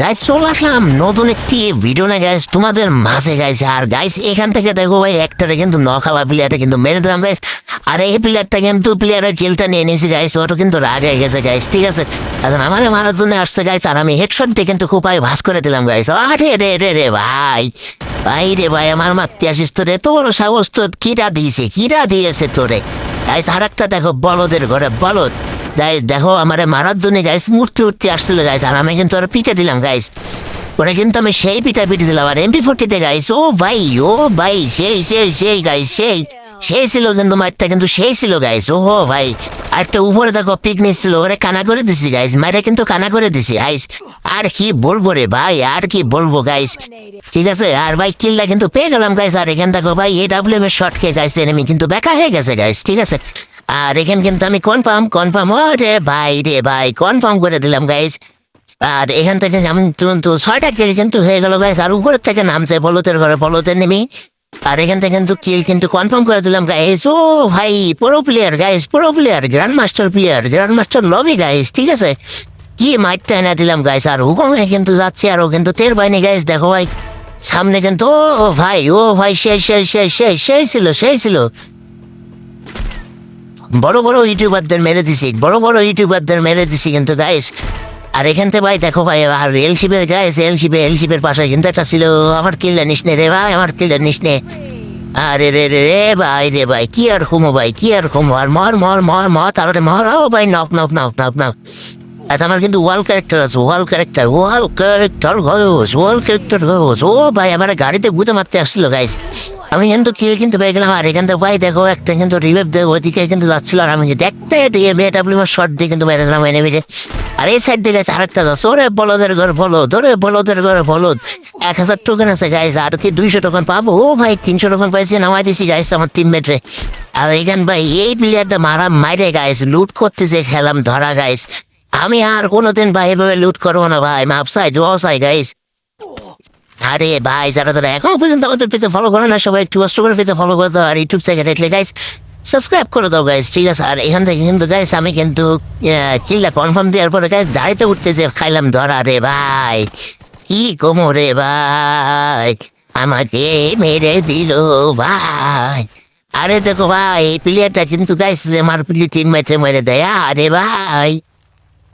Guys চলে আসলাম নতুন একটি ভিডিও না গাইস তোমাদের মাঝে গাইস আর গাইস এখান থেকে দেখো ভাই একটারে কিন্তু নখালা প্লেয়ারটা কিন্তু মেরে দিলাম গাইস আর এই প্লেয়ারটা কিন্তু প্লেয়ারের কিলটা নিয়ে নিয়েছি গাইস ওটা কিন্তু রাগ হয়ে গেছে গাইস ঠিক আছে? এখন আমাদের মারার জন্য আসছে গাইস আর আমি হেডশট দিয়ে কিন্তু খুব ভাস করে দিলাম গাইস আরে রে রে রে ভাই। ভাই রে, ভাই, আমার মারতে আসিস তোরে তোর সাহস তো কিরা দিয়েছে কিরা দিয়েছে তোরে? গাইস আর একটা দেখো, বলদের ঘরে, বলদ। গাইস দেখো, আমারে মারার জন্য গাইস মূর্তি উঠতে আসছিল গাইস আর আমি কিন্তু ওর পিঠে দিলাম গাইস ওরা কিন্তু আমি সেই পিঠা পিঠে দিলাম, আর এমপি ফোর্টিতে গাইস ও ভাই ও ভাই, সেই সেই সেই গাইস সেই সেই ছিল কিন্তু মারটা কিন্তু সেই ছিল গাইস ও হো ভাই। আর একটা উপরে দেখো পিকনিক ছিল, ওরে কানা করে দিছি গাইস মারে কিন্তু কানা করে দিছি গাইস আর কি বলব রে ভাই, আর কি বলব গাইস ঠিক আছে, আর ভাই কিল্লা কিন্তু পেয়ে গেলাম গাইস আর এখান দেখো ভাই এ ডাব্লিউ এম এর শর্ট খেয়ে গাইছে এনেমি কিন্তু বেকা হয়ে গেছে গাইস ঠিক আছে। আর এখানে কিন্তু আমি কনফার্ম কনফার্ম ও রে ভাই রে ভাই কনফার্ম করে দিলাম গাইস আর এখান থেকে আমি কিন্তু ছয়টা কিল কিন্তু হয়ে গেল গাইস আর উপরের থেকে নামছে বলতের ঘরে, বলতের নেমি আর এখান থেকে কিন্তু কিল কিন্তু কনফার্ম করে দিলাম গাইস ও ভাই pro player guys pro player grand master player grand master lobby guys ঠিক আছে? কি মাইটটা এনে দিলাম গাইস আর হুকুমে কিন্তু যাচ্ছে, আর ও কিন্তু টের পাইনি গাইস দেখো ভাই। সামনে কিন্তু, ও ভাই ও ভাই, সেই সেই সেই সেই সেই ছিল সেই ছিল। বড় বড় ইউটিউবারদের মেরে দিছি, বড় বড় ইউটিউবারদের মেরে দিছি কিন্তু গাইস আর এখান থেকে ভাই দেখো ভাই, আর এল শিপের গাইস এল শিপে এল শিপের পাশে কিন্তু একটা ছিল, আমার কিল্লা নিস নে রে ভাই, আমার কিল্লা নিস নে। আরে রে রে রে ভাই রে ভাই, কি আর ঘুমো ভাই, কি আর ঘুমো, আর মর মর মর মর তারপরে মর, ও ভাই knock knock knock knock knock আচ্ছা আমার কিন্তু ওয়াল ক্যারেক্টার আছে wall character wall character guys wall character guys ও ভাই, আমার গাড়িতে গুঁতে মারতে আসছিল গাইস আমি কিন্তু কিল কিন্তু পেয়ে গেলাম? আর এখান থেকে ভাই দেখো, একটা কিন্তু রিভেভ দেবো, ওইদিকে কিন্তু যাচ্ছিল আর আমি দেখতে মেয়েটাবলি শর্ট দিয়ে কিন্তু মেরে দিলাম এনে মেরে আর এই সাইড দিয়ে গেছে আরেকটা দশ। ওরে বলদের ঘর বলদ, ওরে বলদের ঘর বলদ। এক হাজার টোকেন আছে গাইস আর কি দুইশো টোকেন পাবো? ও ভাই, তিনশো টোকেন পাইছি, নামাই দিছি গাইস আমার টিমমেটরে আর এখান ভাই, এই প্লেয়ারটা মারা মাইরে গাইস লুট করতে যে খেলাম ধরা গাইস আমি আর কোনোদিন ভাই এভাবে লুট করব না, ভাই মাপসাই জসাই গাইস আরে ভাই, যারা তোরা এখনও পর্যন্ত আমাদের পেজে ফলো করে না সবাই একটু কষ্ট করে পেজে ফলো করে দাও আর ইউটিউব চ্যানেল দেখলে গাইস সাবস্ক্রাইব করে দাও গাইস ঠিক আছে? আর এখান থেকে কিন্তু গাইস আমি কিন্তু কিল্লা কনফার্ম দেওয়ার পরে গাইস দাঁড়িতে উঠতে যে খাইলাম ধরা রে ভাই, কি কমো রে ভাই, আমাকে মেরে দিল ভাই। আরে দেখো ভাই, এই প্লেয়ারটা কিন্তু গাইস আমার প্লে টিম ম্যাচে মেরে দেয়, আরে ভাই।